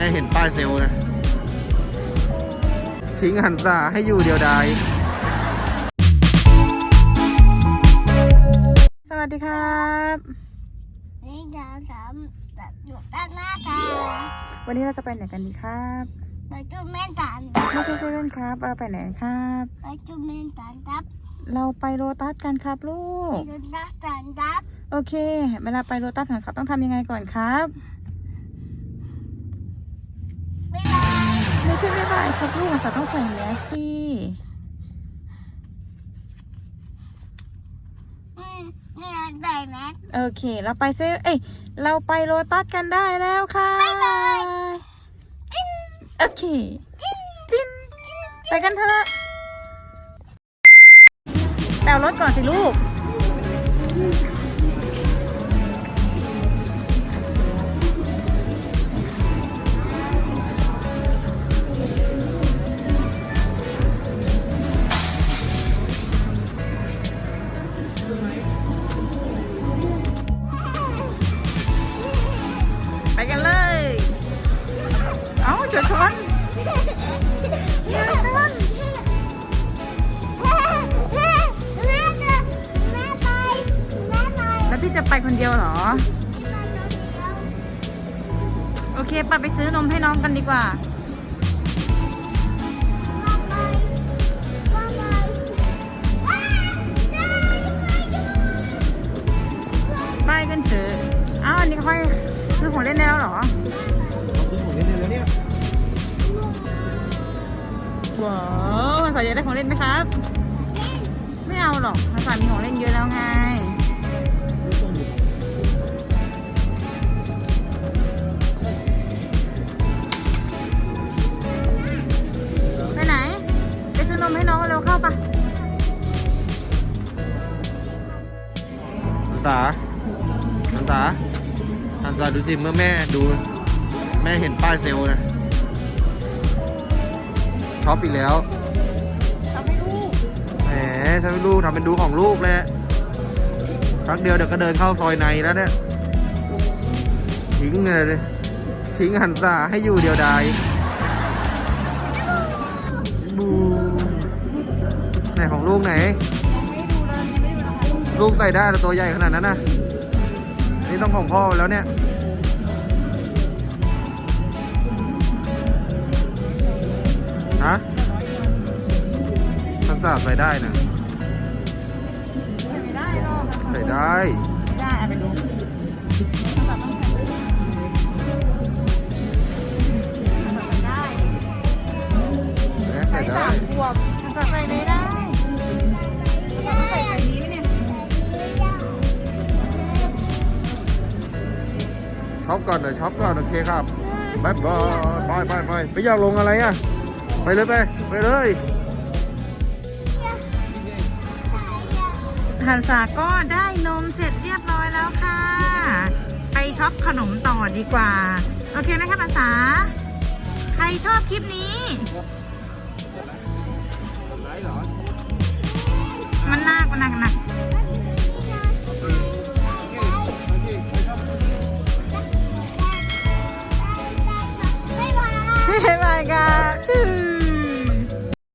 ให้เห็นป้ายเซลล์นะ ทิ้งหันษาให้อยู่เดียวดาย สวัสดีครับ นี่จะสามแบบอยู่ด้านหน้าตาวันนี้เราจะไปไหนกันดีครับไปจุ่มแม่ตันไม่ใช่เซเว่นครับ เราไปไหนครับ ไปจุ่มแม่ตันครับเราไปโรตัสกันครับลูไปกจุ่มแม่ตันครับ โอเค เวลาไปโรตัสหันสับต้องทำยังไงก่อนครับ บ๊ายบาย ไม่ใช่ไม่บายครับลูกหันสับต้องใส่แมสสิอืมนี่ได้ไหมโอเค เราไปเซเอ้ย เราไปโรตัสกันได้แล้วค่ะโอเคจิ้นไปกันเถอะแปลรถก่อนสิลูก เดียวเหรอที่บ้านน้องเดียวโอเคปาไปซื้อนมให้น้องกันดีกว่ามาไปมาไปอ้าได้ไปด้วยไปกันเถอะอ้าวอันนี้ค่อยซื้อของเล่นได้แล้วเหรอซื้อของเล่นได้แล้วเนี่ยว้าวภาษาอยากได้ของเล่นไหมครับ ไม่เอาหรอกภาษามีของเล่นเยอะแล้วไง ปะหันษาหันษาหันษาดูสิเมื่อแม่ดู แม่เห็นป้ายเซลล์นะช็อปอีกแล้วทำให้ลูกแหมฉันไม่ลูกทำเป็นดูของลูกแหละพักเดียวเดี๋ยวก็เดินเข้าซอยในแล้วเนี่ยทิ้งเลยทิ้งหันษาให้อยู่เดียวดาย นของลูกไหนไม่ดูเลยยังไม่ดูนะคะลูกใส่ได้แล้วตัวใหญ่ขนาดนั้นนะนี่ต้องของพ่อแล้วเนี่ยฮะทักษะใส่ได้นะไม่ได้หรอกใส่ได้ ปก่อนเดี๋ยวช็อปก่อนโอเคครับบายบายไปไปไปไม่อยากลงอะไรอะ ไปเลยไปไปเลยหันสาก็ได้นมเสร็จเรียบร้อยแล้วค่ะ ไปช็อปขนมต่อดีกว่า โอเคไหมคะหันษาใครชอบคลิปนี้ my god.